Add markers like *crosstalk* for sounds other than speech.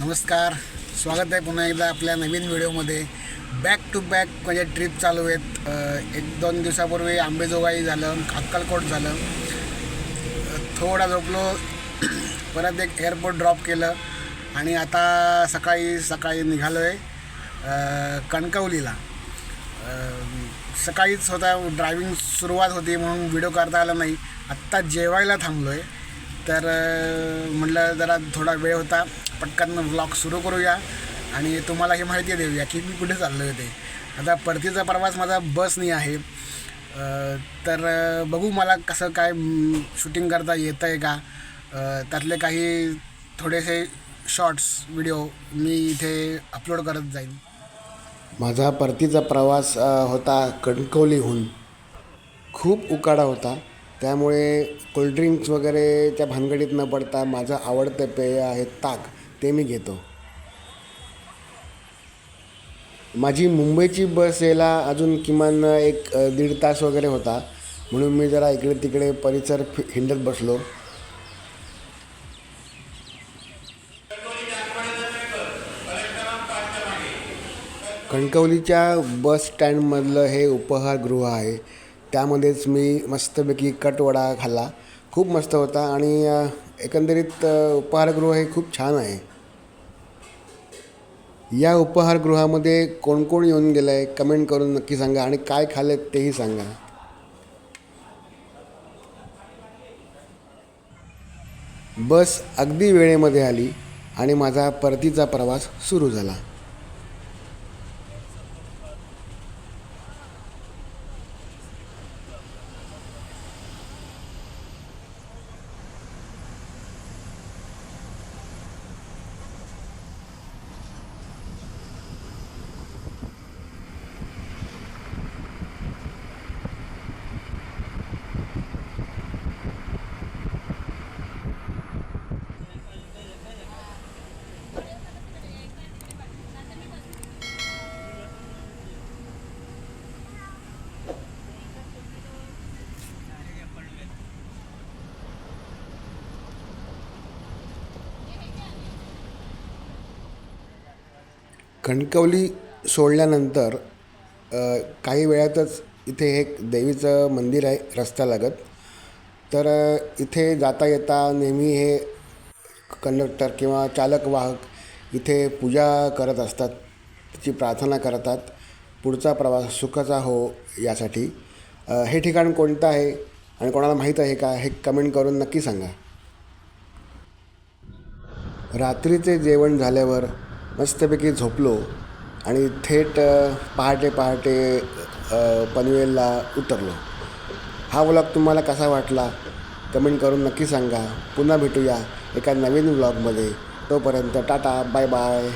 नमस्कार. स्वागत आहे पुन्हा एकदा आपल्या नवीन व्हिडिओमध्ये. बॅक टू बॅक म्हणजे ट्रिप चालू आहेत. एक दोन दिवसापूर्वी आंबेजोगाई झालं अक्कलकोट झालं. थोडा झोपलो. *clears throat* परत एक एअरपोर्ट ड्रॉप केलं. आणि आता सकाळी सकाळी निघालो आहे कणकवलीला. सकाळीच होता ड्रायव्हिंग सुरुवात होती म्हणून व्हिडिओ करता आला नाही. आत्ता जेवायला थांबलो आहे तर म्हटलं जरा थोडा वेळ होता पटकन व्लॉग सुरू करूया आणि तुम्हाला ही माहिती देऊया की मी कुठे चाललो होते ते आता परतीचा प्रवास माझा बसनी आहे. तर बघू मला कसं काय शूटिंग करता येतं आहे का त्यातले काही थोडेसे शॉर्ट्स व्हिडिओ मी इथे अपलोड करत जाईन. माझा परतीचा प्रवास होता कणकवलीहून. खूप उकाडा होता. त्यामुळे कोल्ड्रिंक्स वगैरे त्या भानगडीत न पडता माझं आवडतं पेय आहे ताक ते मी घेतो. माझी मुंबईची बस यायला अजून किमान एक दीड तास वगैरे होता. म्हणून मी जरा इकडे तिकडे परिसर फि- हिंडत बसलो. कणकवलीच्या बस स्टँडमधलं हे उपहारगृह आहे. त्यामध्येच मी मस्तपैकी कटवडा खाल्ला. खूप मस्त होता आणि एकंदरीत उपहारगृह हे खूप छान आहे. या उपहारगृहामध्ये कोण कोण येऊन गेलं आहे कमेंट करून नक्की सांगा आणि काय खाल्लं तेही सांगा. बस अगदी वेळेमध्ये आली आणि माझा परतीचा प्रवास सुरू झाला. कणकवली सोडल्यानंतर काही वेळातच इथे एक देवीचं मंदिर आहे रस्त्यालगत तर इथे जाता येता नेहमी हे कंडक्टर किंवा चालक वाहक इथे पूजा करत असतात तिची प्रार्थना करतात पुढचा प्रवास सुखाचा हो यासाठी. हे ठिकाण कोणतं आहे आणि कोणाला माहीत आहे का हे कमेंट करून नक्की सांगा. रात्रीचे जेवण झाल्यावर मस्तपैकी झोपलो आणि थेट पहाटे पहाटे पनवेलला उतरलो. हा व्लॉग तुम्हाला कसा वाटला? कमेंट करून नक्की सांगा. पुन्हा भेटूया एका नवीन व्लॉगमध्ये. तोपर्यंत टाटा बाय बाय